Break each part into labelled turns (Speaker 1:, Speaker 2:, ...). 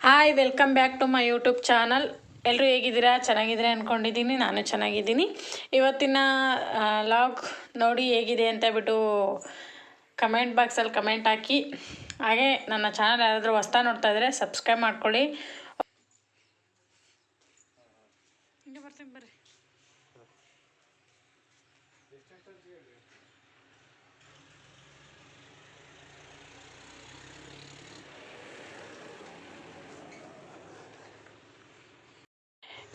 Speaker 1: Hi welcome back to my YouTube channel ಎಲ್ಲರೂ ಹೇಗಿದ್ದೀರಾ? ಚೆನ್ನಾಗಿದ್ದೀರಾ ಅಂದ್ಕೊಂಡಿದ್ದೀನಿ ನಾನು ಚೆನ್ನಾಗಿದ್ದೀನಿ. ಇವತ್ತಿನ ಲಾಗ್ ನೋಡಿ ಹೇಗಿದೆ ಅಂತ ಬಿಟ್ಟು ಕಮೆಂಟ್ ಬಾಕ್ಸಲ್ಲಿ ಕಮೆಂಟ್ ಹಾಕಿ. ಹಾಗೆ ನನ್ನ ಚಾನಲ್ ಯಾರಾದರೂ ಹೊಸ್ತಾ ನೋಡ್ತಾ ಇದ್ದರೆ ಸಬ್ಸ್ಕ್ರೈಬ್ ಮಾಡ್ಕೊಳ್ಳಿ. ಬರ್ತೀನಿ, ಬರ್ರಿ.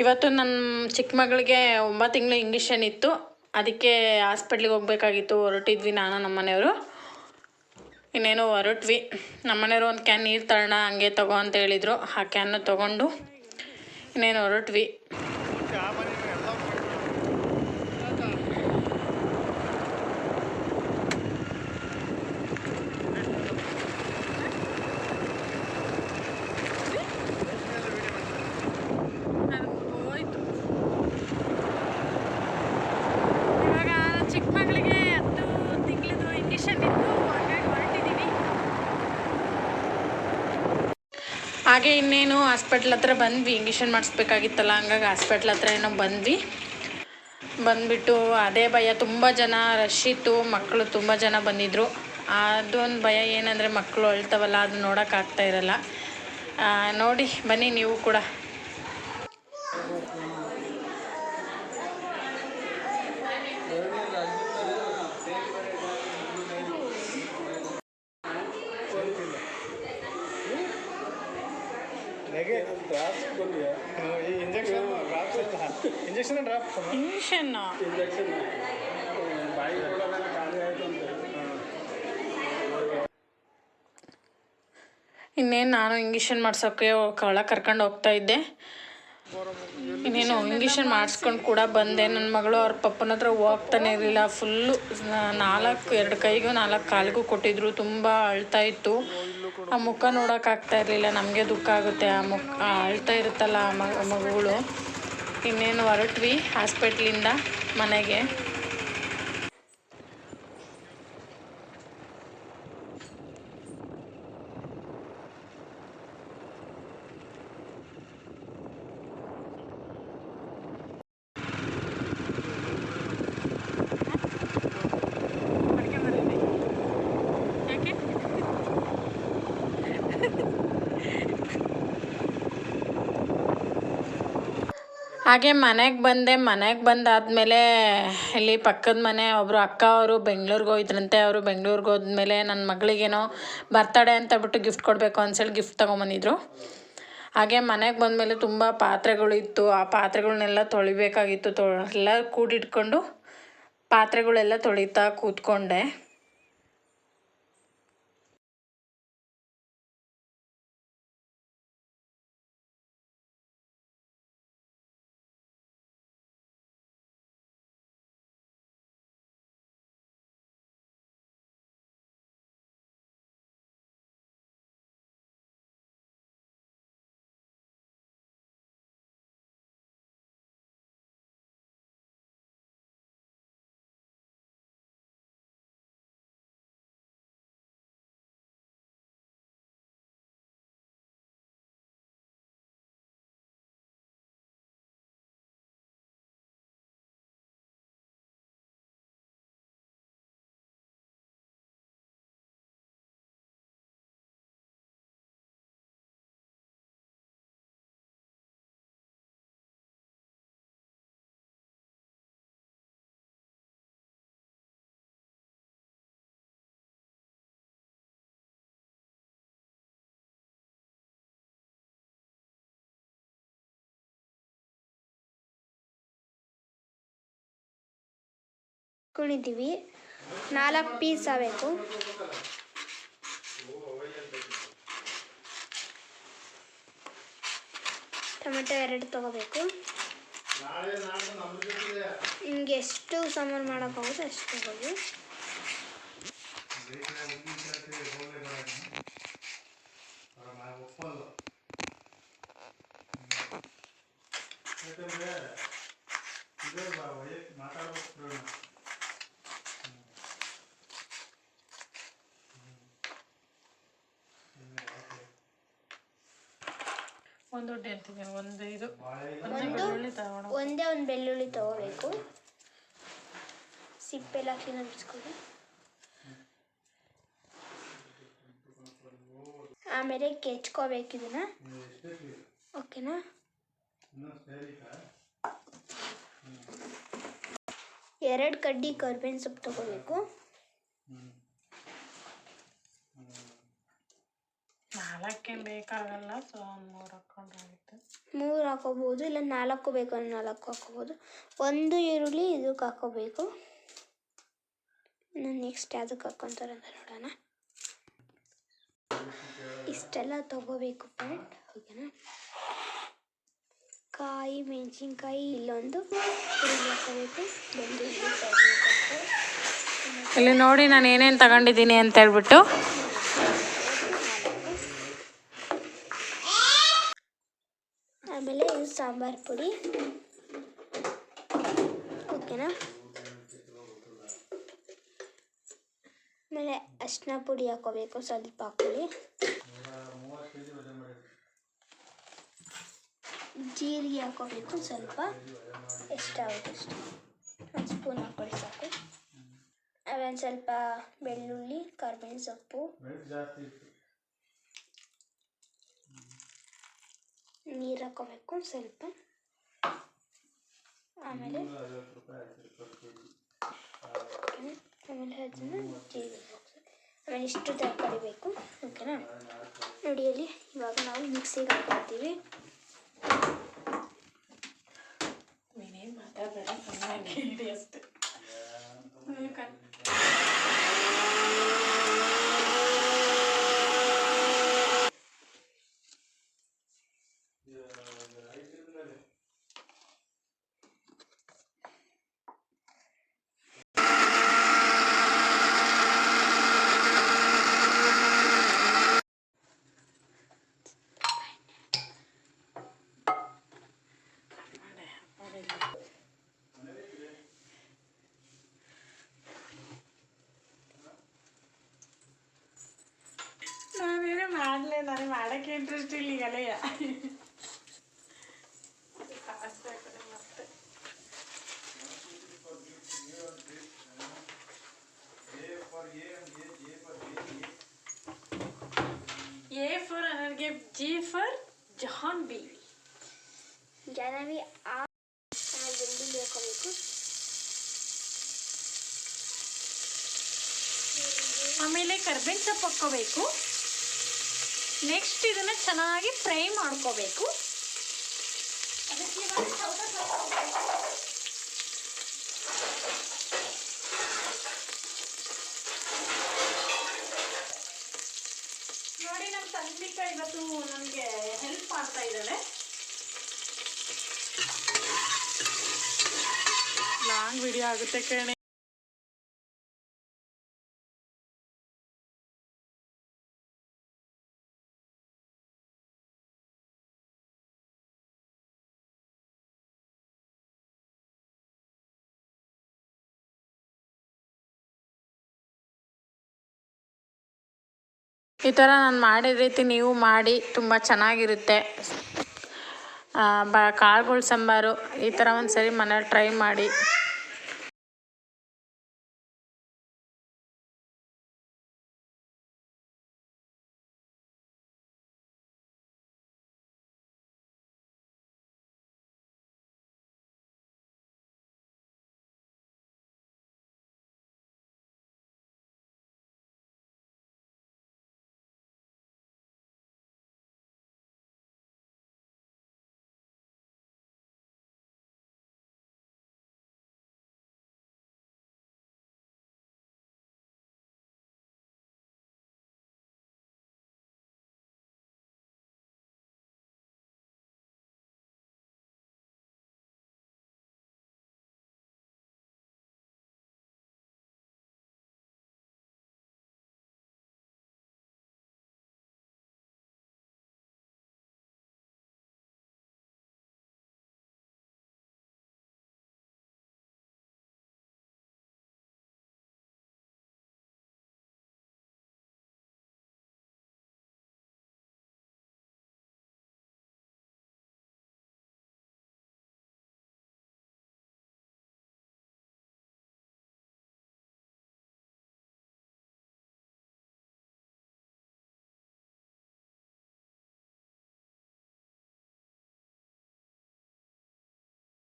Speaker 1: ಇವತ್ತು ನನ್ನ ಚಿಕ್ಕ ಮಗಳಿಗೆ ಒಂಬತ್ತು ತಿಂಗಳು ಇಂಗ್ಲೀಷನ್ ಇತ್ತು. ಅದಕ್ಕೆ ಹಾಸ್ಪಿಟ್ಲಿಗೆ ಹೋಗ್ಬೇಕಾಗಿತ್ತು. ಹೊರಟಿದ್ವಿ ನಾನು, ನಮ್ಮ ಮನೆಯವರು. ಇನ್ನೇನು ಹೊರಟ್ವಿ. ನಮ್ಮ ಮನೆಯವರು ಒಂದು ಕ್ಯಾನ್ ನೀರು ತರೋಣ, ಹಂಗೆ ತಗೋ ಅಂತ ಹೇಳಿದರು. ಆ ಕ್ಯಾನ್ನ ತೊಗೊಂಡು ಇನ್ನೇನು ಹೊರಟ್ವಿ ಹೋಯ್ತು ಇವಾಗ ಚಿಕ್ಕ ಮಗಳಿಗೆ ಹತ್ತು ತಿಂಗಳದು ಇಂಜೆಕ್ಷನ್ ಇತ್ತು ಹಾಗಾಗಿ ಹೊರಟಿದ್ದೀವಿ ಹಾಗೆ ಇನ್ನೇನು ಹಾಸ್ಪಿಟ್ಲ್ ಹತ್ರ ಬಂದ್ವಿ. ಇಂಜೆಕ್ಷನ್ ಮಾಡಿಸ್ಬೇಕಾಗಿತ್ತಲ್ಲ, ಹಂಗಾಗಿ ಹಾಸ್ಪಿಟ್ಲ್ ಹತ್ರ ಏನೋ ಬಂದ್ವಿ. ಬಂದ್ಬಿಟ್ಟು ಅದೇ ಭಯ. ತುಂಬ ಜನ ರಶ್ ಇತ್ತು. ಮಕ್ಕಳು ತುಂಬ ಜನ ಬಂದಿದ್ದರು ಅದೊಂದು ಭಯ ಏನಂದರೆ ಮಕ್ಕಳು ಅಳ್ತವಲ್ಲ ಅದು ನೋಡೋಕ್ಕಾಗ್ತಾ ಇರಲ್ಲ. ನೋಡಿ, ಬನ್ನಿ ನೀವು ಕೂಡ.
Speaker 2: ಹೇಗೆ? ಡ್ರಾಪ್ಸ್ ಬಂದಿದೆ ಈ injection drops injection drops
Speaker 1: injection
Speaker 2: injection ಬಾಯಿ ಒಳಗೆಲ್ಲ ಖಾಲಿ ಆಯಿತು ಅಂತ
Speaker 1: ಇನ್ನೇನು ನಾನು ಇಂಜೆಕ್ಷನ್ ಮಾಡ್ಸೋಕ್ಕೆ ಕಳ ಕರ್ಕೊಂಡು ಹೋಗ್ತಾ ಇದ್ದೆ. ಇನ್ನೇನು ಇಂಜೆಕ್ಷನ್ ಮಾಡಿಸ್ಕೊಂಡು ಕೂಡ ಬಂದೆ. ನನ್ನ ಮಗಳು ಅವ್ರ ಪಪ್ಪನ ಹತ್ರ ಹೋಗ್ತಾನೆ ಇರಲಿಲ್ಲ. ಫುಲ್ಲು ನಾಲ್ಕು ಎರಡು ಕೈಗೂ ನಾಲ್ಕು ಕಾಲಿಗೂ ಕೊಟ್ಟಿದ್ರು. ತುಂಬ ಅಳ್ತಾ ಇತ್ತು. ಆ ಮುಖ ನೋಡೋಕ್ಕಾಗ್ತಾ ಇರಲಿಲ್ಲ. ನಮಗೆ ದುಃಖ ಆಗುತ್ತೆ. ಆ ಮುಖ ಅಳ್ತಾ ಇರುತ್ತಲ್ಲ ಆ ಮಗ ಮಗುಗಳು. ಇನ್ನೇನು ಹೊರಟ್ವಿ ಹಾಸ್ಪೆಟ್ಲಿಂದ ಮನೆಗೆ. ಹಾಗೆ ಮನೆಗೆ ಬಂದೆ, ಮನೆಗೆ ಬಂದಾದಮೇಲೆ ಇಲ್ಲಿ ಪಕ್ಕದ ಮನೆ ಒಬ್ಬರು ಅಕ್ಕ ಅವರು ಬೆಂಗ್ಳೂರಿಗೆ ಹೋಗಿದ್ರಂತೆ, ಅವರು ಬೆಂಗ್ಳೂರಿಗೆ ಹೋದ್ಮೇಲೆ ನನ್ನ ಮಗಳಿಗೇನೋ ಬರ್ತಡೇ ಅಂತ ಬಿಟ್ಟು ಗಿಫ್ಟ್ ಕೊಡಬೇಕು ಅನ್ಸೇಳಿ ಗಿಫ್ಟ್ ತೊಗೊಂಬಂದಿದ್ರು. ಹಾಗೆ ಮನೆಗೆ ಬಂದಮೇಲೆ ತುಂಬ ಪಾತ್ರೆಗಳು ಇತ್ತು ಆ ಪಾತ್ರೆಗಳನ್ನೆಲ್ಲ ತೊಳಿಬೇಕಾಗಿತ್ತು ತೊ ಎಲ್ಲ ಕೂಡಿಟ್ಕೊಂಡು ಪಾತ್ರೆಗಳೆಲ್ಲ ತೊಳಿತಾ ಕೂತ್ಕೊಂಡೆ.
Speaker 3: ಇಟ್ಕೊಂಡಿದ್ದೀವಿ ನಾಲ್ಕು ಪೀಸ್ ಆಗಬೇಕು. ಟೊಮೆಟೊ ಎರಡು ತಗೋಬೇಕು. ನಿಮ್ಗೆ ಎಷ್ಟು ಸಾಂಬಾರು ಮಾಡೋಕ್ಕಾಗುತ್ತೆ ಅಷ್ಟು
Speaker 2: ಮಾತಾಡ್ಬೇಕು
Speaker 1: ಒಂದು ದೊಡ್ಡ ಒಂದು ಇದು. ಒಂದು ಬೆಳ್ಳುಳ್ಳಿ ತಗೋಣ
Speaker 3: ಒಂದೇ ಒಂದು ಬೆಳ್ಳುಳ್ಳಿ ತಗೋಬೇಕು. ಸಿಪ್ಪೆಲ್ಲ ಕ್ಲೀನ್ ಬಿಡಿಸ್ಕೊಳ್ಳಿ ಆಮೇಲೆ ಕೆಚ್ಕೋಬೇಕು ಇದನ್ನ. ಓಕೆನಾ? ಎರಡು ಕಡ್ಡಿ ಕರ್ಬೇವಿನ ಸೊಪ್ಪು ತಗೋಬೇಕು.
Speaker 1: ನಾಲ್ಕೇನು ಬೇಕಾಗಲ್ಲ ಸೊ ಒಂದು ಮೂರು ಹಾಕೊಂಡ್ರೆ ಆಗುತ್ತೆ
Speaker 3: ಮೂರು ಹಾಕೋಬೋದು ಇಲ್ಲ ನಾಲ್ಕು ಬೇಕು ನಾಲ್ಕು ಹಾಕೋಬೋದು ಒಂದು ಈರುಳ್ಳಿ ಇದಕ್ಕೆ ಹಾಕೋಬೇಕು. ನಾನು ನೆಕ್ಸ್ಟ್ ಯಾವುದಕ್ಕೆ ಹಾಕ್ಕೊಂತಾರೆ ಅಂತ ನೋಡೋಣ. ಇಷ್ಟೆಲ್ಲ ತಗೋಬೇಕು ಪ್ಯಾಂಟ್ ಓಕೆನಾ ಕಾಯಿ ಮೆಣಸಿನ್ಕಾಯಿ ಇಲ್ಲೊಂದು ಹಾಕೋಬೇಕು.
Speaker 1: ಇಲ್ಲಿ ನೋಡಿ ನಾನು ಏನೇನು ತಗೊಂಡಿದ್ದೀನಿ ಅಂತ ಹೇಳ್ಬಿಟ್ಟು
Speaker 3: ಆಮೇಲೆ ಇದು ಸಾಂಬಾರ್ ಪುಡಿ. ಓಕೆನಾ? ಆಮೇಲೆ ಅರಿಶಿನ ಪುಡಿ ಹಾಕೋಬೇಕು, ಸ್ವಲ್ಪ ಹಾಕೊಳ್ಳಿ. ಜೀರಿಗೆ ಹಾಕೋಬೇಕು, ಸ್ವಲ್ಪ. ಎಷ್ಟಾಗುತ್ತೆ ಅಷ್ಟು? ಒಂದು ಸ್ಪೂನ್ ಹಾಕೊಳ್ಳಿ ಸಾಕು. ಆಮೇಲೆ ಸ್ವಲ್ಪ ಬೆಳ್ಳುಳ್ಳಿ, ಕರ್ಬೇವಿನ ಸೊಪ್ಪು. ನೀರು ಹಾಕೋಬೇಕು ಸ್ವಲ್ಪ ಆಮೇಲೆ? ಆಮೇಲೆ ಅದನ್ನು. ಆಮೇಲೆ ಇಷ್ಟು ತರಕಾರಿ ಬೇಕು ಓಕೆನಾ ನೋಡಿ ಅಲ್ಲಿ ಇವಾಗ ನಾವು ಮಿಕ್ಸಿಗೆ ಹಾಕ್ಕೊಳ್ತೀವಿ
Speaker 1: ನೀನೇನು ಮಾತಾಡಬೇಡ ಚೆನ್ನಾಗಿ ಅಷ್ಟೇ ನಾನೇನೇ ಮಾಡಲೇ ನನಗೆ ಮಾಡೋಕ್ಕೆ ಇಂಟ್ರೆಸ್ಟ್ ಇಲ್ಲ ಈಗಲೆಯ ಮತ್ತೆ ಎ ಫಾರ್ ನನಗೆ G for Jahan B
Speaker 3: Jahnavi ಆ ಆಮೇಲೆ ಬೆಳ್ಳುಳ್ಳಿ ಹಾಕೋಬೇಕು
Speaker 1: ಆಮೇಲೆ ಕರ್ಬೇವಿನ ಸೊಪ್ಪು ಹಾಕ್ಕೋಬೇಕು ನೆಕ್ಸ್ಟ್ ಇದನ್ನ ಚೆನ್ನಾಗಿ ಫ್ರೈ ಮಾಡ್ಕೋಬೇಕು. ನೋಡಿ ನಮ್ಮ ತಂದಿಕ ಇವತ್ತು ನನಗೆ ಹೆಲ್ಪ್ ಮಾಡ್ತಾ ಇದ್ದಾಳೆ ಲಾಂಗ್ ವಿಡಿಯೋ ಆಗುತ್ತೆ ಕಣೆ ಈ ಥರ ನಾನು ಮಾಡಿದ ರೀತಿ ನೀವು ಮಾಡಿ ತುಂಬ ಚೆನ್ನಾಗಿರುತ್ತೆ. ಬ, ಕಾಳುಗಳ ಸಾಂಬಾರು ಈ ಥರ ಒಂದು ಸರಿ ಮನೇಲಿ ಟ್ರೈ ಮಾಡಿ.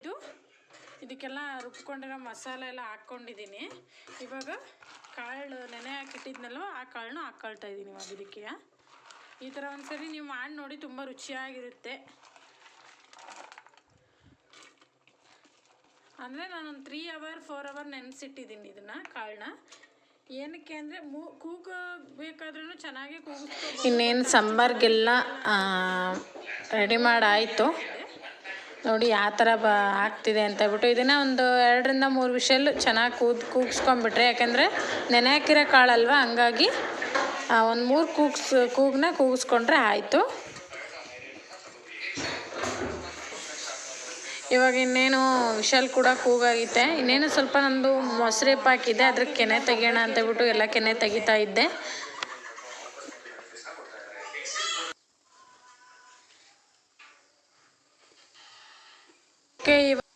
Speaker 1: ಇದು ಇದಕ್ಕೆಲ್ಲ ರುಬ್ಕೊಂಡಿರೋ ಮಸಾಲೆ ಎಲ್ಲ ಹಾಕ್ಕೊಂಡಿದ್ದೀನಿ. ಇವಾಗ ಕಾಳು ನೆನೆ ಹಾಕಿಟ್ಟಿದ್ನಲ್ವ, ಆ ಕಾಳನ್ನ ಹಾಕ್ಕೊಳ್ತಾ ಇದ್ದೀನಿ ಇವಾಗ ಇದಕ್ಕೆ. ಈ ಥರ ಒಂದ್ಸರಿ ನೀವು ಮಾಡಿ ನೋಡಿ, ತುಂಬ ರುಚಿಯಾಗಿರುತ್ತೆ. ಅಂದರೆ ನಾನೊಂದು ತ್ರೀ ಅವರ್ ಫೋರ್ ಅವರ್ ನೆನೆಸಿಟ್ಟಿದ್ದೀನಿ ಇದನ್ನು, ಕಾಳನ್ನ. ಏನಕ್ಕೆ ಅಂದರೆ ಮೂ ಕೂಗಬೇಕಾದ್ರೂ ಚೆನ್ನಾಗಿ ಕೂಗ ಇನ್ನೇನು ಸಾಂಬಾರ್ಗೆಲ್ಲ ರೆಡಿ ಮಾಡಾಯಿತು. ನೋಡಿ ಯಾವ ಥರ ಬ ಆಗ್ತಿದೆ ಅಂತ ಹೇಳ್ಬಿಟ್ಟು ಇದನ್ನು ಒಂದು ಎರಡರಿಂದ ಮೂರು ವಿಷಲ್ ಚೆನ್ನಾಗಿ ಕೂದ್ ಕೂಗಿಸ್ಕೊಂಬಿಟ್ರೆ ಯಾಕೆಂದರೆ ನೆನೆ ಹಾಕಿರೋ ಕಾಳಲ್ವ? ಹಂಗಾಗಿ ಒಂದು ಮೂರು ಕೂಗ್ಸ್ ಕೂಗನ್ನ ಕೂಗಿಸ್ಕೊಂಡ್ರೆ ಆಯಿತು. ಇವಾಗ ಇನ್ನೇನು ವಿಶಾಲ್ ಕೂಡ ಕೂಗಾಗಿತ್ತೆ ಇನ್ನೇನು ಸ್ವಲ್ಪ ನಂದು ಮೊಸರೇಪ್ ಹಾಕಿದ್ದೆ ಅದ್ರ ಕೆನೆ ತೆಗೆಯೋಣ ಅಂತ ಹೇಳ್ಬಿಟ್ಟು ಎಲ್ಲ ಕೆನೆ ತೆಗಿತಾ ಇದ್ದೆ. ಓಕೆ ಇವಾಗ